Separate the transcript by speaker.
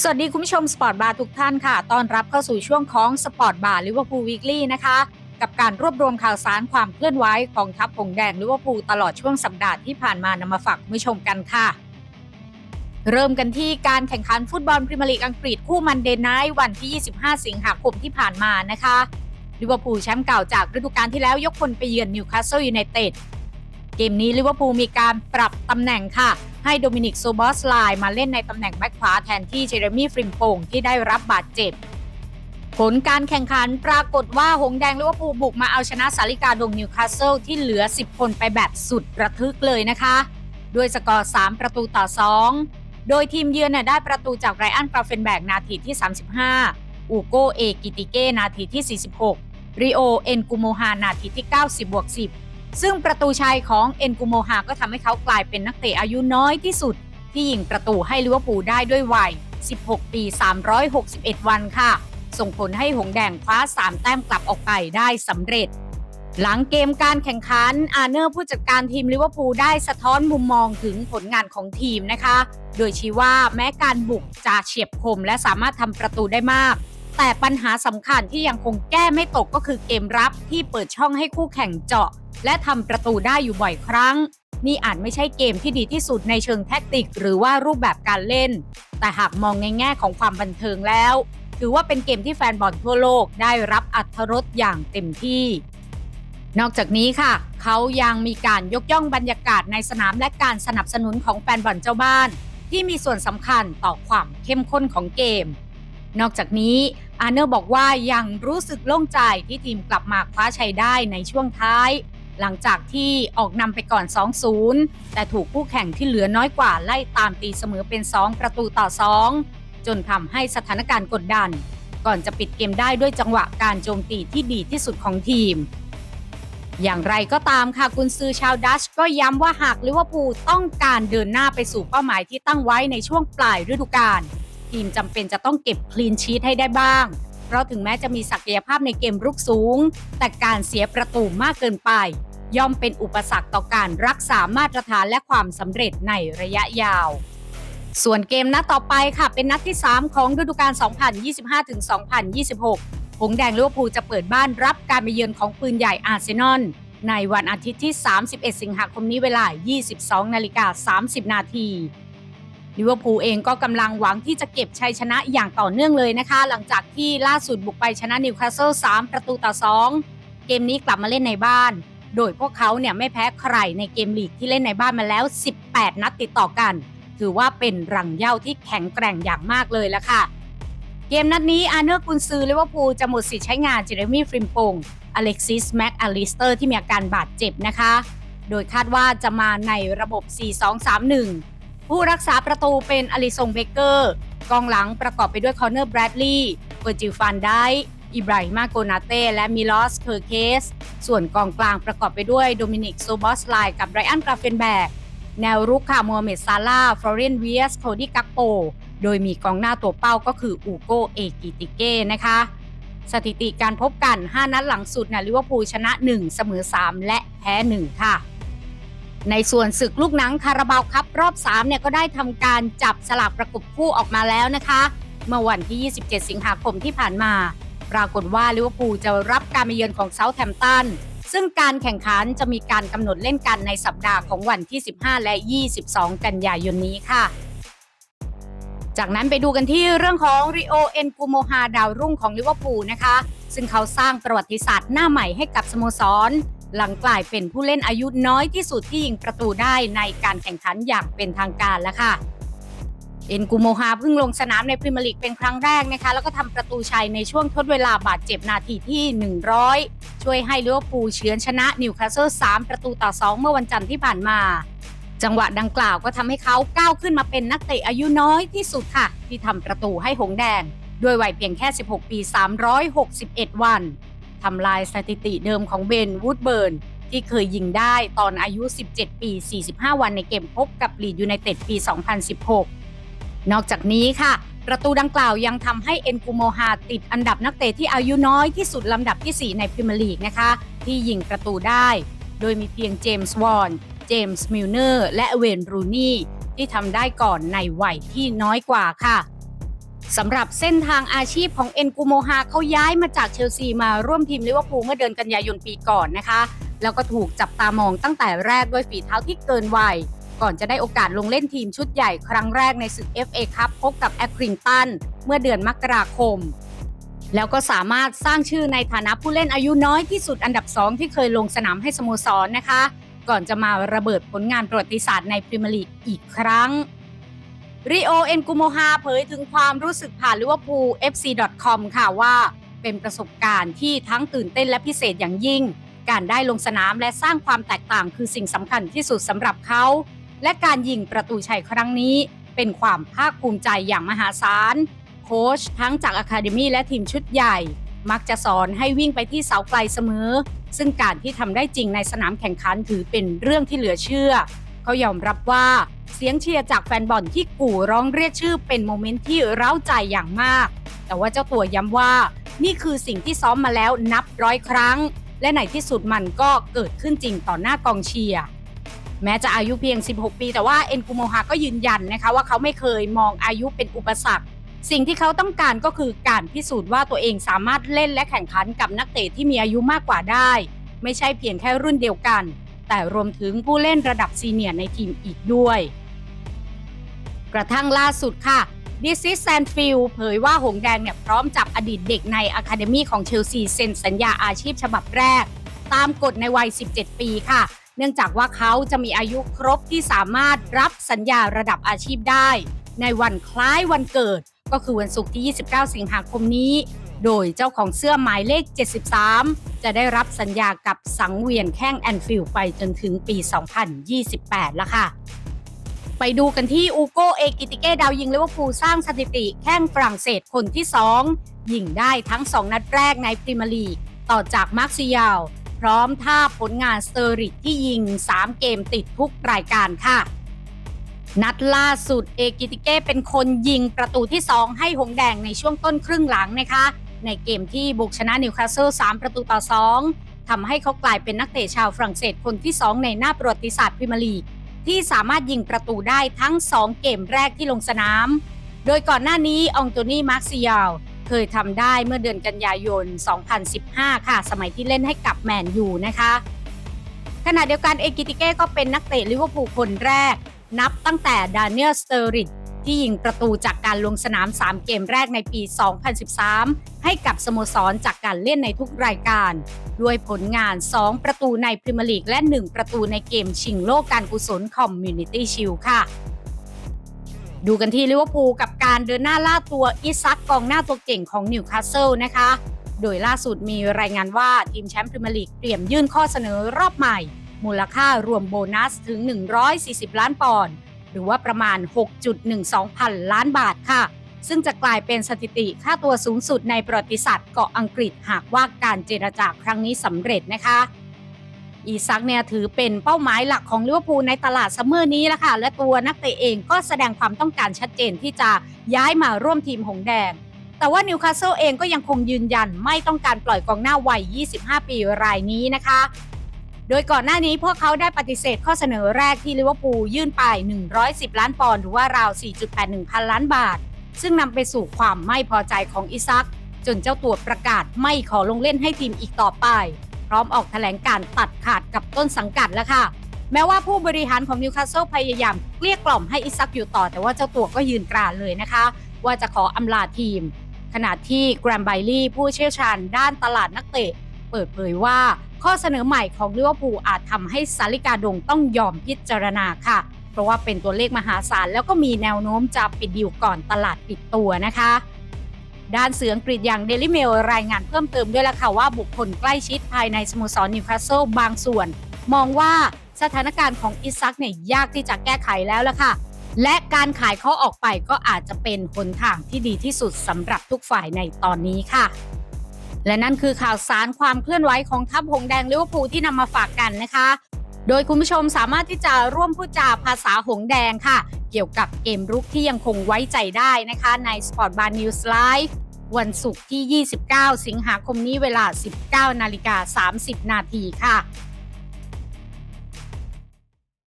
Speaker 1: สวัสดีคุณผู้ชมสปอร์ตบาร์ทุกท่านค่ะ ต้อนรับเข้าสู่ช่วงของสปอร์ตบาร์ลิเวอร์พูลวีคลี่นะคะ กับการรวบรวมข่าวสารความเคลื่อนไหวของทัพผงแดงลิเวอร์พูลตลอดช่วงสัปดาห์ที่ผ่านมานำมาฝากคุณผู้ชมกันค่ะ เริ่มกันที่การแข่งขันฟุตบอลพรีเมียร์ลีกอังกฤษคู่มันเดย์ไนท์วันที่ 25 สิงหาคมที่ผ่านมานะคะลิเวอร์พูลแชมป์เก่าจากฤดูกาลที่แล้วยกพลไปเยือนนิวคาสเซิลยูไนเต็ดเกมนี้ลิเวอร์พูลมีการปรับตำแหน่งค่ะ ให้โดมินิกโซบอสไลน์มาเล่นในตำแหน่งแบ็คขวาแทนที่เจเรมี่ฟริมโปงที่ได้รับบาดเจ็บ ผลการแข่งขันปรากฏว่าหงแดงลิเวอร์พูลบุกมาเอาชนะสาริกาดงนิวคาสเซิลที่เหลือ 10 คนไปแบบสุดระทึกเลยนะคะ ด้วยสกอร์ 3 ประตูต่อ 2 โดยทีมเยือนน่ได้ประตูจากไรอันกราเฟนแบกนาทีที่ 35 อูโกเอกิติเก้นาทีที่ 46 ริโอเอ็นกุโมฮานาทีที่ 90บวก10 ซึ่งประตูชัยของเอ็นกุโมฮาก็ทำให้เขากลายเป็นนักเตะอายุน้อยที่สุด ที่ยิงประตูให้ลิเวอร์พูลได้ด้วยวัย 16 ปี 361 วันค่ะ ส่งผลให้หงแดงคว้า 3 แต้มกลับออกไปได้สำเร็จ หลังเกมการแข่งขันอาร์เนอร์ผู้จัดการทีมลิเวอร์พูลได้สะท้อนมุมมองถึงผลงานของทีมนะคะ โดยชี้ว่าแม้การบุกจะเฉียบคมและสามารถทำประตูได้มากแต่ปัญหาสำคัญที่ยังคงแก้ไม่ตกก็คือเกมรับที่เปิดช่องให้คู่แข่งเจาะ และทำประตูได้อยู่บ่อยครั้ง นี่อาจไม่ใช่เกมที่ดีที่สุดในเชิงแท็กติก หรือว่ารูปแบบการเล่น แต่หากมองในแง่ของความบันเทิงแล้ว ถือว่าเป็นเกมที่แฟนบอลทั่วโลกได้รับอัธรสอย่างเต็มที่ นอกจากนี้ค่ะ เขายังมีการยกย่องบรรยากาศในสนามและการสนับสนุนของแฟนบอลเจ้าบ้าน ที่มีส่วนสำคัญต่อความเข้มข้นของเกมนอกจากนี้อาเนอร์บอกว่ายังรู้สึกโล่งใจที่ทีมกลับมาคว้าชัยได้ในช่วงท้าย หลังจากที่ออกนำไปก่อน 2-0 แต่ถูกคู่แข่งที่เหลือน้อยกว่าไล่ตามตีเสมอเป็น 2 ประตูต่อ 2 จนทำให้สถานการณ์กดดัน ก่อนจะปิดเกมได้ด้วยจังหวะการโจมตีที่ดีที่สุดของทีม อย่างไรก็ตามค่ะกุนซือชาวดัชก็ย้ำว่าหากลิเวอร์พูลต้องการเดินหน้าไปสู่เป้าหมายที่ตั้งไว้ในช่วงปลายฤดูกาลทีมจำเป็นจะต้องเก็บคลีนชีตให้ได้บ้าง เพราะถึงแม้จะมีศักยภาพในเกมรุกสูง แต่การเสียประตูมากเกินไป ย่อมเป็นอุปสรรคต่อการรักษามาตรฐานและความสำเร็จในระยะยาว ส่วนเกมนัดต่อไปค่ะเป็นนัดที่ 3 ของฤดูกาล 2025-2026 หงส์แดงลิเวอร์พูลจะเปิดบ้านรับการมาเยือนของปืนใหญ่อาร์เซนอลในวันอาทิตย์ที่ 31 สิงหาคมนี้เวลา 22 นาฬิกา 30 นาที ลิเวอร์พูลเองก็กำลังหวังที่จะเก็บชัยชนะอย่างต่อเนื่องเลยนะคะ หลังจากที่ล่าสุดบุกไปชนะนิวคาสเซิล3ประตูต่อ 2 เกมนี้กลับมาเล่นในบ้าน โดยพวกเขาเนี่ยไม่แพ้ใครในเกมลีกที่เล่นในบ้านมาแล้ว 18 นัดติดต่อกัน ถือว่าเป็นรังเย้าที่แข็งแกร่งอย่างมากเลยละค่ะ เกมนัดนี้อาเนอร์กุนซือลิเวอร์พูลจะหมดสิทธิ์ใช้งานเจเรมี่ฟริมปงอเล็กซิสแม็กอลิสเตอร์ที่มีอาการบาดเจ็บนะคะ โดยคาดว่าจะมาในระบบ 4-2-3-1 ผู้รักษาประตูเป็นอลิซงเบเกอร์ กองหลังประกอบไปด้วยคอนเนอร์แบรดลีย์เวอร์จิลฟันไดอิบราฮิมาโกนาเต้และมิลอสเคอร์เคส ส่วนกองกลางประกอบไปด้วยโดมินิกโซบอสไลกับไรอันกราเฟนแบก แนวรุกค่ะโมเมดซาลาฟลอเรนเวียส โคดี้กักโป โดยมีกองหน้าตัวเป้าก็คืออูโกเอกิติเก้นะคะ สถิติการพบกัน 5 นัดหลังสุดนะลิเวอร์พูลชนะ 1 เสมอ 3 และแพ้ 1 ค่ะ ในส่วนศึกลูกหนังคาราบาวครับรอบ3เนี่ยก็ได้ทำการจับสลากประกบคู่ออกมาแล้วนะคะ เมื่อวันที่ 27 สิงหาคมที่ผ่านมา ปรากฏว่าลิเวอร์พูลจะรับการมาเยือนของเซาท์แฮมป์ตันซึ่งการแข่งขันจะมีการกำหนดเล่นกันในสัปดาห์ของวันที่ 15 และ 22 กันยายนนี้ค่ะ จากนั้นไปดูกันที่เรื่องของริโอเอ็นกูโมฮาดาวรุ่งของลิเวอร์พูลนะคะ ซึ่งเขาสร้างประวัติศาสตร์หน้าใหม่ให้กับสโมสร หลังกลายเป็นผู้เล่นอายุน้อยที่สุดที่ยิงประตูได้ในการแข่งขันอย่างเป็นทางการแล้วค่ะ เอ็นกูโมฮาเพิ่งลงสนามในพรีเมียร์ลีกเป็นครั้งแรกนะคะ แล้วก็ทำประตูชัยในช่วงทดเวลาบาดเจ็บนาทีที่ 100 ช่วยให้ลิเวอร์พูลเฉือนชนะนิวคาสเซิล3ประตูต่อ 2 เมื่อวันจันทร์ที่ผ่านมา จังหวะดังกล่าวก็ทำให้เขาก้าวขึ้นมาเป็นนักเตะอายุน้อยที่สุดค่ะ ที่ทำประตูให้หงแดง ด้วยวัยเพียงแค่ 16 ปี 361 วัน ทำลายสถิติเดิมของเบนวูดเบิร์นที่เคยยิงได้ตอนอายุ 17 ปี 45 วันในเกมพบกับลีดยูไนเต็ดปี 2016 นอกจากนี้ค่ะ ประตูดังกล่าวยังทำให้เอ็นกูโมฮาติดอันดับนักเตะที่อายุน้อยที่สุดลำดับที่ 4 ในพรีเมียร์ลีกนะคะ ที่ยิงประตูได้ โดยมีเพียงเจมส์วอนเจมส์มิลเนอร์ และเวนรูนี่ที่ทำได้ก่อนในวัยที่น้อยกว่าค่ะ สำหรับเส้นทางอาชีพของเอ็นกูโมฮาเขาย้ายมาจากเชลซีมาร่วมทีมลิเวอร์พูลเมื่อเดือนกันยายนปีก่อนนะคะ แล้วก็ถูกจับตามองตั้งแต่แรกด้วยฝีเท้าที่เกินวัย ก่อนจะได้โอกาสลงเล่นทีมชุดใหญ่ครั้งแรกในศึก FA คัพพบกับแอคริงตันเมื่อเดือนมกราคม แล้วก็สามารถสร้างชื่อในฐานะผู้เล่นอายุน้อยที่สุดอันดับ2ที่เคยลงสนามให้สโมสรนะคะ ก่อนจะมาระเบิดผลงานประวัติศาสตร์ในพรีเมียร์ลีกอีกครั้ง ริโอเอ็นกุโมฮาเผยถึงความรู้สึกผ่านลิเวอร์พูล FC.com ค่ะว่าเป็นประสบการณ์ที่ทั้งตื่นเต้นและพิเศษอย่างยิ่ง การได้ลงสนามและสร้างความแตกต่างคือสิ่งสำคัญที่สุดสำหรับเขา และการยิงประตูชัยครั้งนี้ เป็นความภาคภูมิใจอย่างมหาศาล โค้ชทั้งจากอะคาเดมีและทีมชุดใหญ่ มักจะสอนให้วิ่งไปที่เสาไกลเสมอ ซึ่งการที่ทำได้จริงในสนามแข่งขันถือเป็นเรื่องที่เหลือเชื่อ เขายอมรับว่าเสียงเชียร์จากแฟนบอลที่กู่ร้องเรียกชื่อเป็นโมเมนต์ที่เร้าใจอย่างมาก แต่ว่าเจ้าตัวย้ำว่า นี่คือสิ่งที่ซ้อมมาแล้วนับร้อยครั้ง และในที่สุดมันก็เกิดขึ้นจริงต่อหน้ากองเชียร์แม้จะอายุเพียง 16 ปี แต่ว่าเอ็นกุโมฮาก็ยืนยันนะคะว่าเขาไม่เคยมองอายุเป็นอุปสรรค สิ่งที่เขาต้องการก็คือการพิสูจน์ว่าตัวเองสามารถเล่นและแข่งขันกับนักเตะที่มีอายุมากกว่าได้ ไม่ใช่เพียงแค่รุ่นเดียวกัน แต่รวมถึงผู้เล่นระดับซีเนียร์ในทีมอีกด้วย กระทั่งล่าสุดค่ะดิซิสแซนฟิลเผยว่าหงแดงเนี่ยพร้อมจับอดีตเด็กในอะคาเดมีของเชลซีเซ็นสัญญาอาชีพฉบับแรก ตามกฎในวัย 17 ปีค่ะ เนื่องจากว่าเขาจะมีอายุครบที่สามารถรับสัญญาระดับอาชีพได้ ในวันคล้ายวันเกิด ก็คือวันศุกร์ที่ 29 สิงหาคมนี้ โดยเจ้าของเสื้อหมายเลข 73 จะได้รับสัญญากับสังเวียนแข้งแอนฟิลไปจนถึงปี 2028แล้วค่ะ ไปดูกันที่อูโกเอกิติเก้ดาวยิงลิเวอร์พูลสร้างสถิติแข้งฝรั่งเศสคนที่ 2 ยิงได้ทั้ง 2 นัดแรกในพรีเมียร์ลีก ต่อจากมาร์คซิยาลพร้อมท่าผลงานสเตอริกที่ยิง 3 เกมติดทุกรายการค่ะ นัดล่าสุดเอกิติเก้เป็นคนยิงประตูที่ 2 ให้หงแดงในช่วงต้นครึ่งหลังนะคะ ในเกมที่บุกชนะนิวคาสเซิล3ประตูต่อ 2ทำให้เขากลายเป็นนักเตะชาวฝรั่งเศสคนที่ 2 ในหน้าประวัติศาสตร์พรีเมียร์ลีกที่สามารถยิงประตูได้ทั้ง 2 เกมแรกที่ลงสนาม โดยก่อนหน้านี้องโตนี่มาร์ซิยาลเคยทำได้เมื่อเดือนกันยายน 2015 ค่ะ สมัยที่เล่นให้กับแมนยูนะคะ ขณะเดียวกันเอกิติเก้ก็เป็นนักเตะลิเวอร์พูลคนแรก นับตั้งแต่ดานิเอลสเตอริด ที่ยิงประตูจากการลงสนาม 3 เกมแรกในปี 2013 ให้กับสโมสรจากการเล่นในทุกรายการ ด้วยผลงาน 2 ประตูในพรีเมียร์ลีกและ 1 ประตูในเกมชิงโลกการกุศลคอมมูนิตี้ชิลค่ะดูกันที่ลิเวอร์พูลกับการเดินหน้าล่าตัวอิซักกองหน้าตัวเก่งของนิวคาสเซิลนะคะ โดยล่าสุดมีรายงานว่า ทีมแชมป์พรีเมียร์ลีกเตรียมยื่นข้อเสนอรอบใหม่ มูลค่ารวมโบนัสถึง 140 ล้านปอนด์ รือว่าประมาณ 6.12 พันล้านบาทค่ะ ซึ่งจะกลายเป็นสถิติค่าตัวสูงสุดในประวัติศาสตร์เกาะอังกฤษหากว่าการเจรจาครั้งนี้สำเร็จนะคะอีซักเนี่ยถือเป็นเป้าหมายหลักของลิเวอร์พูลในตลาดซัมเมอร์นี้แล้วค่ะ และตัวนักเตะเองก็แสดงความต้องการชัดเจนที่จะย้ายมาร่วมทีมหงแดง แต่ว่านิวคาสเซิลเองก็ยังคงยืนยันไม่ต้องการปล่อยกองหน้าวัย 25 ปีรายนี้นะคะ โดยก่อนหน้านี้พวกเขาได้ปฏิเสธข้อเสนอแรกที่ลิเวอร์พูลยื่นไป 110 ล้านปอนด์หรือว่าราว 4.81 พันล้านบาท ซึ่งนำไปสู่ความไม่พอใจของอิซัก จนเจ้าตัวประกาศไม่ขอลงเล่นให้ทีมอีกต่อไป พร้อมออกแถลงการตัดขาดกับต้นสังกัดแล้วค่ะ แม้ว่าผู้บริหารของนิวคาสเซิลพยายามเกลี้ยกล่อมให้อิซักอยู่ต่อ แต่ว่าเจ้าตัวก็ยืนกรานเลยนะคะ ว่าจะขออำลาทีม ขณะที่แกรมไบลี่ผู้เชี่ยวชาญด้านตลาดนักเตะ เปิดเผยว่า ข้อเสนอใหม่ของลิเวอร์พูลอาจทำให้ซาลิกาดงต้องยอมพิจารณาค่ะ เพราะว่าเป็นตัวเลขมหาศาลแล้วก็มีแนวโน้มจะปิดดิวก่อนตลาดปิดตัวนะคะด้านเสืออังกฤษอย่างเดลิเมลรายงานเพิ่มเติมด้วยล่ะค่ะว่าบุคคลใกล้ชิดภายในสโมสรนิวคาสเซิลบางส่วน มองว่าสถานการณ์ของอิซักเนี่ยยากที่จะแก้ไขแล้วล่ะค่ะ และการขายเขาออกไปก็อาจจะเป็นหนทางที่ดีที่สุดสำหรับทุกฝ่ายในตอนนี้ค่ะ และนั่นคือข่าวสารความเคลื่อนไหวของทัพหงแดงลิเวอร์พูลที่นำมาฝากกันนะคะ โดยคุณผู้ชมสามารถที่จะร่วมพูดจาภาษาหงแดงค่ะ เกี่ยวกับเกมรุกที่ยังคงไว้ใจได้นะคะใน Sport Bar News Live วันศุกร์ที่ 29 สิงหาคมนี้เวลา 19 นาฬิกา 30 นาทีค่ะ